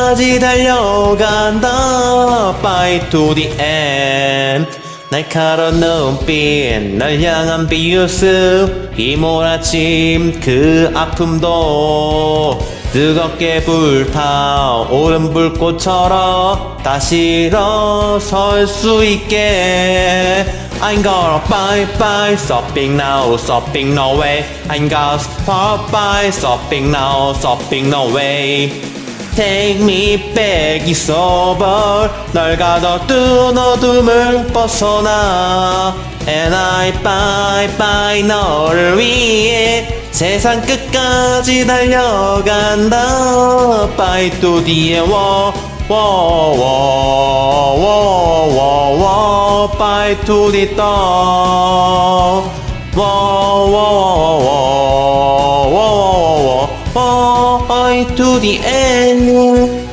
끝까지 달려간다 By to the end 날카로운 눈빛 날 향한 비웃음 이 몰아침 그 아픔도 뜨겁게 불타 오른 불꽃처럼 다시 일어설 수 있게 I'm gonna bye bye stopping now stopping no way I'm gonna stop by stopping now stopping no way Take me back it's over 널 가둬둔 어둠을 벗어나 And I bye bye 너를 위해 세상 끝까지 달려간다 Bye to the wall wall wall wall wall wall Bye to the dawn wall wall wall wall wall wall Bye to the end